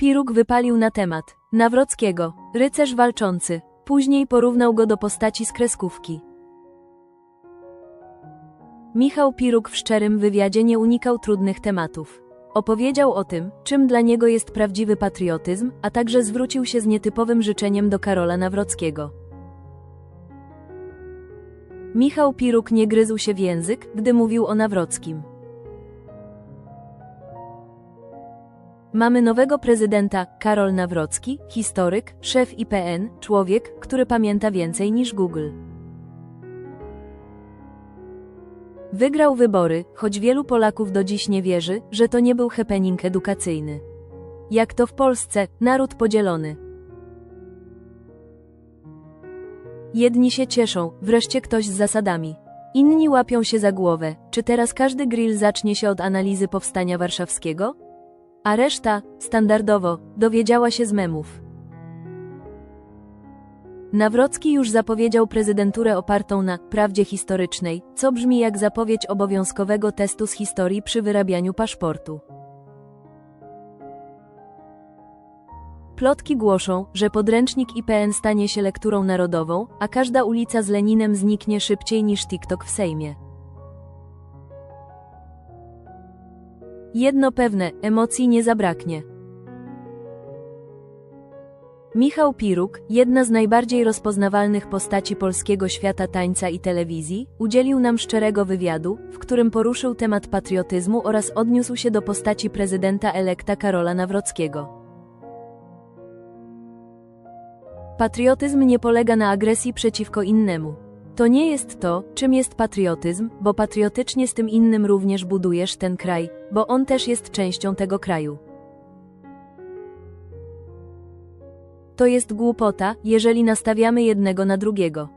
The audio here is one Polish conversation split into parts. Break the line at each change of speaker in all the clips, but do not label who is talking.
Piruk wypalił na temat Nawrockiego, rycerz walczący. Później porównał go do postaci z kreskówki. Michał Piruk w szczerym wywiadzie nie unikał trudnych tematów. Opowiedział o tym, czym dla niego jest prawdziwy patriotyzm, a także zwrócił się z nietypowym życzeniem do Karola Nawrockiego. Michał Piruk nie gryzł się w język, gdy mówił o Nawrockim. Mamy nowego prezydenta, Karol Nawrocki, historyk, szef IPN, człowiek, który pamięta więcej niż Google. Wygrał wybory, choć wielu Polaków do dziś nie wierzy, że to nie był happening edukacyjny. Jak to w Polsce, naród podzielony. Jedni się cieszą, wreszcie ktoś z zasadami. Inni łapią się za głowę, czy teraz każdy grill zacznie się od analizy powstania warszawskiego? A reszta, standardowo, dowiedziała się z memów. Nawrocki już zapowiedział prezydenturę opartą na prawdzie historycznej, co brzmi jak zapowiedź obowiązkowego testu z historii przy wyrabianiu paszportu. Plotki głoszą, że podręcznik IPN stanie się lekturą narodową, a każda ulica z Leninem zniknie szybciej niż TikTok w Sejmie. Jedno pewne, emocji nie zabraknie. Michał Piruk, jedna z najbardziej rozpoznawalnych postaci polskiego świata tańca i telewizji, udzielił nam szczerego wywiadu, w którym poruszył temat patriotyzmu oraz odniósł się do postaci prezydenta elekta Karola Nawrockiego. Patriotyzm nie polega na agresji przeciwko innemu. To nie jest to, czym jest patriotyzm, bo patriotycznie z tym innym również budujesz ten kraj, bo on też jest częścią tego kraju. To jest głupota, jeżeli nastawiamy jednego na drugiego.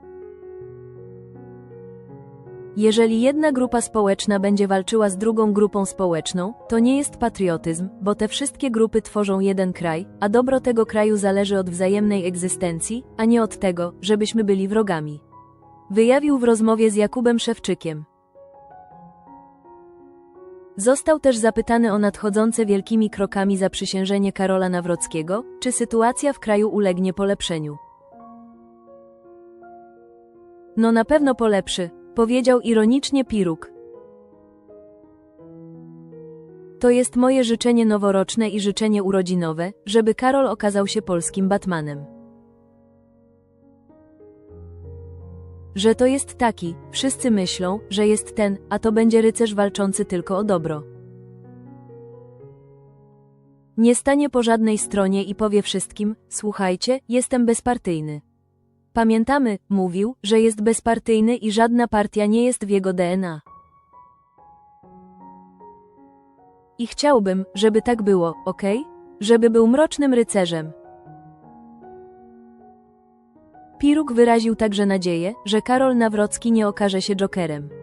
Jeżeli jedna grupa społeczna będzie walczyła z drugą grupą społeczną, to nie jest patriotyzm, bo te wszystkie grupy tworzą jeden kraj, a dobro tego kraju zależy od wzajemnej egzystencji, a nie od tego, żebyśmy byli wrogami. Wyjawił w rozmowie z Jakubem Szewczykiem. Został też zapytany o nadchodzące wielkimi krokami zaprzysiężenie Karola Nawrockiego, czy sytuacja w kraju ulegnie polepszeniu. No na pewno polepszy, powiedział ironicznie Piruk. To jest moje życzenie noworoczne i życzenie urodzinowe, żeby Karol okazał się polskim Batmanem. Że to jest taki, wszyscy myślą, że jest ten, a to będzie rycerz walczący tylko o dobro. Nie stanie po żadnej stronie i powie wszystkim: Słuchajcie, jestem bezpartyjny. Pamiętamy, mówił, że jest bezpartyjny i żadna partia nie jest w jego DNA. I chciałbym, żeby tak było, ok? Żeby był mrocznym rycerzem. Piruk wyraził także nadzieję, że Karol Nawrocki nie okaże się Jokerem.